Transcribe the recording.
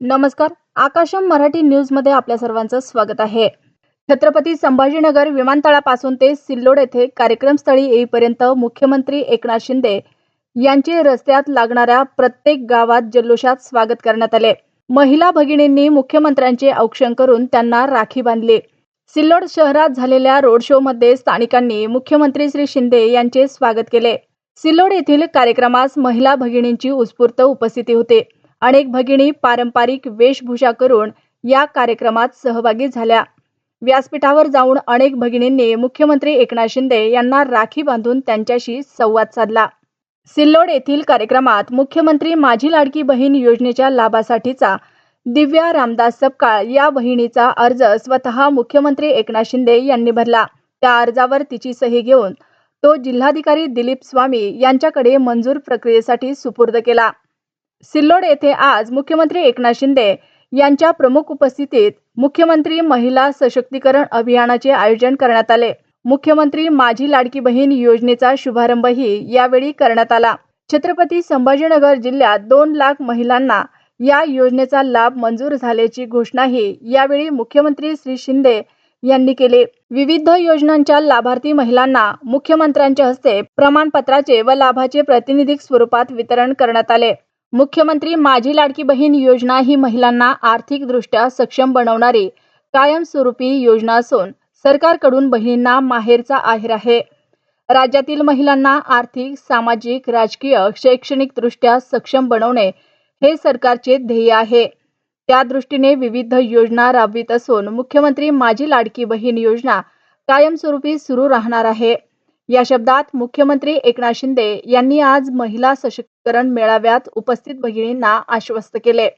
नमस्कार आकाशम मराठी न्यूजमध्ये आपल्या सर्वांचं स्वागत आहे. छत्रपती संभाजीनगर विमानतळापासून ते सिल्लोड येथे कार्यक्रमस्थळी येईपर्यंत मुख्यमंत्री एकनाथ शिंदे यांचे रस्त्यात लागणाऱ्या प्रत्येक गावात जल्लोषात स्वागत करण्यात आले. महिला भगिनींनी मुख्यमंत्र्यांचे औक्षण करून त्यांना राखी बांधली. सिल्लोड शहरात झालेल्या रोड शो मध्ये स्थानिकांनी मुख्यमंत्री श्री शिंदे यांचे स्वागत केले. सिल्लोड येथील कार्यक्रमास महिला भगिनींची उत्स्फूर्त उपस्थिती होती. अनेक भगिनी पारंपरिक वेशभूषा करून या कार्यक्रमात सहभागी झाल्या. व्यासपीठावर जाऊन अनेक भगिनींनी मुख्यमंत्री एकनाथ शिंदे यांना राखी बांधून त्यांच्याशी संवाद साधला. सिल्लोड येथील कार्यक्रमात मुख्यमंत्री माझी लाडकी बहीण योजनेच्या लाभासाठीचा दिव्या रामदास सपकाळ या बहिणीचा अर्ज स्वतः मुख्यमंत्री एकनाथ शिंदे यांनी भरला. त्या अर्जावर तिची सही घेऊन तो जिल्हाधिकारी दिलीप स्वामी यांच्याकडे मंजूर प्रक्रियेसाठी सुपूर्द केला. सिल्लोड येथे आज मुख्यमंत्री एकनाथ शिंदे यांच्या प्रमुख उपस्थितीत मुख्यमंत्री महिला सशक्तीकरण अभियानाचे आयोजन करण्यात आले. मुख्यमंत्री माझी लाडकी बहीण योजनेचा शुभारंभही यावेळी करण्यात आला. छत्रपती संभाजीनगर जिल्ह्यात दोन लाख महिलांना या योजनेचा लाभ मंजूर झाल्याची घोषणाही यावेळी मुख्यमंत्री श्री शिंदे यांनी केले. विविध योजनांच्या लाभार्थी महिलांना मुख्यमंत्र्यांच्या हस्ते प्रमाणपत्राचे व लाभाचे प्रातिनिधिक स्वरूपात वितरण करण्यात आले. मुख्यमंत्री माझी लाडकी बहीण योजना ही महिलांना आर्थिकदृष्ट्या सक्षम बनवणारी कायमस्वरूपी योजना असून सरकारकडून बहिणींना माहेरचा आहेर आहे. राज्यातील महिलांना आर्थिक सामाजिक राजकीय शैक्षणिकदृष्ट्या सक्षम बनवणे हे सरकारचे ध्येय आहे. त्या दृष्टीने विविध योजना राबवित असून मुख्यमंत्री माझी लाडकी बहीण योजना कायमस्वरूपी सुरू राहणार आहे. या शब्दात मुख्यमंत्री एकनाथ शिंदे यांनी आज महिला सशक्तीकरण मेळाव्यात उपस्थित भगिनींना आश्वस्त केले.